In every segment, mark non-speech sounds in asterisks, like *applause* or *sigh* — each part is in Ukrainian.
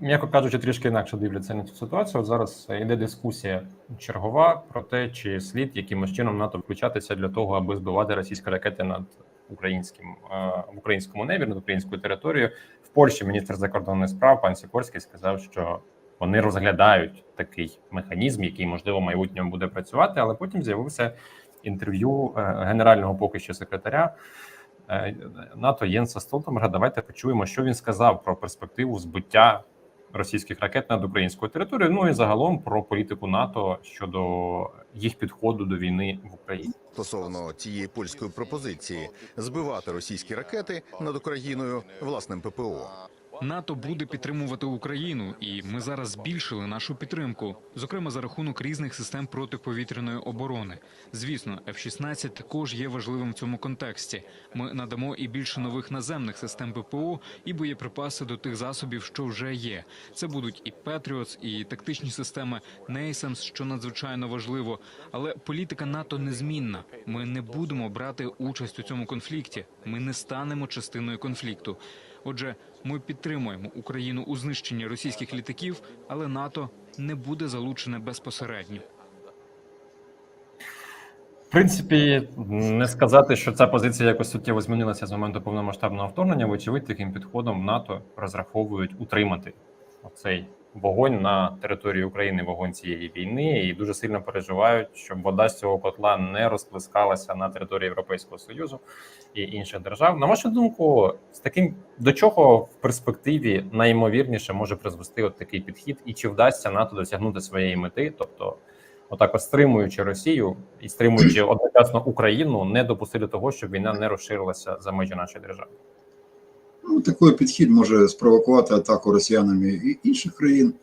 м'яко кажучи, трішки інакше дивляться на цю ситуацію. От зараз йде дискусія чергова про те, чи слід якимось чином НАТО включатися для того, аби збивати російські ракети над українським е, в українському небі, над українською територією. В Польщі міністр закордонних справ пан Сікорський сказав, що вони розглядають такий механізм, який можливо в майбутньому буде працювати, але потім з'явився інтерв'ю е, генерального поки що секретаря е, НАТО Єнса Столтенберга. Давайте почуємо, що він сказав про перспективу збиття російських ракет над українською територією. Ну і загалом про політику НАТО щодо їх підходу до війни в Україні. стосовно цієї польської пропозиції збивати російські ракети над Україною власним ППО. НАТО буде підтримувати Україну, і ми зараз збільшили нашу підтримку, зокрема за рахунок різних систем протиповітряної оборони. Звісно, F-16 також є важливим в цьому контексті. Ми надамо і більше нових наземних систем ППО і боєприпаси до тих засобів, що вже є. Це будуть і Петріотс, і тактичні системи NASAMS, що надзвичайно важливо. Але політика НАТО незмінна. Ми не будемо брати участь у цьому конфлікті. Ми не станемо частиною конфлікту. Отже, ми підтримуємо Україну у знищенні російських літаків, але НАТО не буде залучене безпосередньо. В принципі, не сказати, що ця позиція якось суттєво змінилася з моменту повномасштабного вторгнення. Вочевидь, таким підходом НАТО розраховують утримати цей вогонь на території України, вогонь цієї війни, і дуже сильно переживають, щоб вода з цього котла не розплескалася на території Європейського союзу і інших держав. На вашу думку, з таким до чого в перспективі найімовірніше може призвести от такий підхід, і чи вдасться НАТО досягнути своєї мети, тобто отак от стримуючи Росію і стримуючи одночасно Україну, не допустити того, щоб війна не розширилася за межі нашої держави. Ну, такий підхід може спровокувати атаку росіянами і інших країн,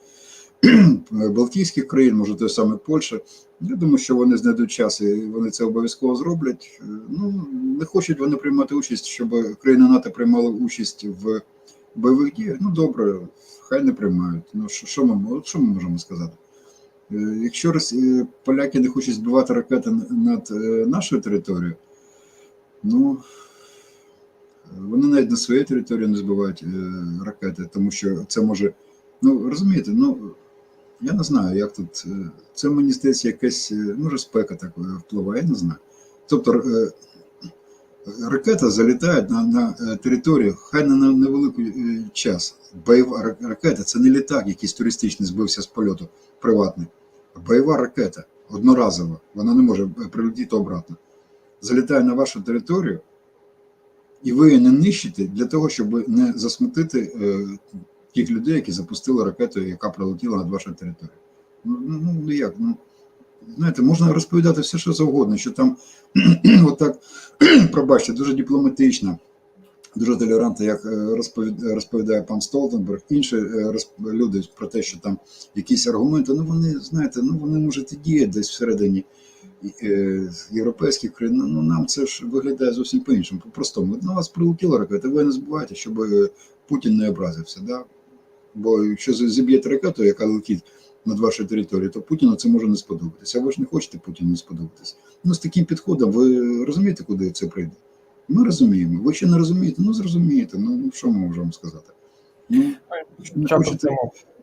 *clears throat* Балтійських країн, може той самий Польща. Я думаю, що вони знайдуть час і вони це обов'язково зроблять. Ну, не хочуть вони приймати участь, щоб країни НАТО приймали участь в бойових діях. Ну, добре, хай не приймають. Ну, що, ми, що ми можемо сказати? Е, Якщо Росі- поляки не хочуть збивати ракети над е, нашою територією, ну вони навіть на своїй території не збивають е, ракети, тому що це може. Ну розумієте, ну я не знаю, як тут. е, Це мені здається, якась е, може спека так впливає, я не знаю. Тобто ракета залітає на, на територію, хай на невеликий час. Бойова ракета це не літак, якийсь туристичний збився з польоту приватний. Бойова ракета одноразова, вона не може прилетіти обратно. Залітає на вашу територію, і ви не нищите для того, щоб не засмутити е, тих людей, які запустили ракету, яка прилетіла над вашою територією. Ну, ну, ну ну, як? Ну, знаєте, можна розповідати все, що завгодно, що там *clears throat* отак, *clears throat* пробачте, дуже дипломатично, дуже толерантно, як е, розповідає пан Столтенберг, інші е, люди про те, що там якісь аргументи, ну вони, знаєте, ну вони можуть і діяти десь всередині е, європейських країн, ну нам це ж виглядає зовсім по-іншому, по-простому. На вас прилетіла ракета, ви не забувайте, щоб е, Путін не образився. Да? Бо якщо зіб'єте ракету, яка летить над вашою територією, то Путіну це може не сподобатися. А ви ж не хочете Путіну не сподобатися. Ну, з таким підходом ви розумієте, куди це прийде? Ми розуміємо. Ви ще не розумієте, ну зрозумієте. Ну ну, що ми можемо сказати? Ну, не хочете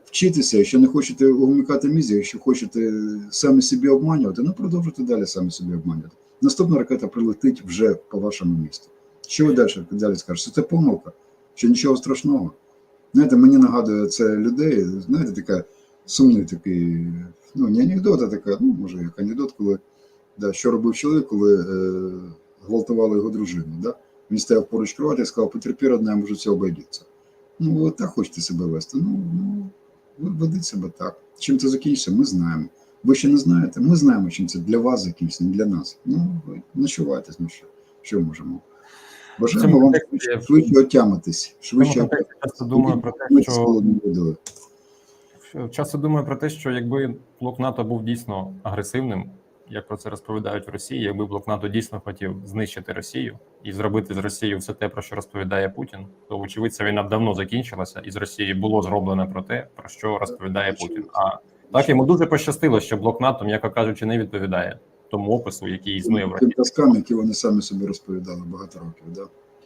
вчитися, якщо не хочете вмикати мізі, якщо хочете самі собі обманювати, ну продовжуйте далі самі собі обманювати. Наступна ракета прилетить вже по вашому місту. Що ви далі, далі скажете? Це помилка, що нічого страшного. Знаєте, мені нагадує це людей, знаєте, така сумний такий, ну не анекдот, а така, ну може як анекдот, коли да, що робив чоловік, коли е, гвалтували його дружину. Да? Він стояв поруч кровати і сказав, потерпі, родна, може все обійдеться. Ну, ви так хочете себе вести. Ну, ну ведіть себе так. Чим це закінчиться, ми знаємо. Ви ще не знаєте, ми знаємо, чим це для вас закінчиться, не для нас. Ну, ви ночувайтесь, ну що, що можемо. Бажаємо вам швидше отямитись, швидше думаю про те, отямитись що. Часто думаю про те, що якби блок НАТО був дійсно агресивним, як про це розповідають в Росії, якби блок НАТО дійсно хотів знищити Росію і зробити з Росією все те, про що розповідає Путін, то вочевидь ця війна б давно закінчилася, і з Росії було зроблено про те, про що розповідає Путін. А так йому дуже пощастило, що блок НАТО, м'яко кажучи, не відповідає тому опису, який існує в Росії. Тим казкам, які вони самі собі розповідали багато років. Да?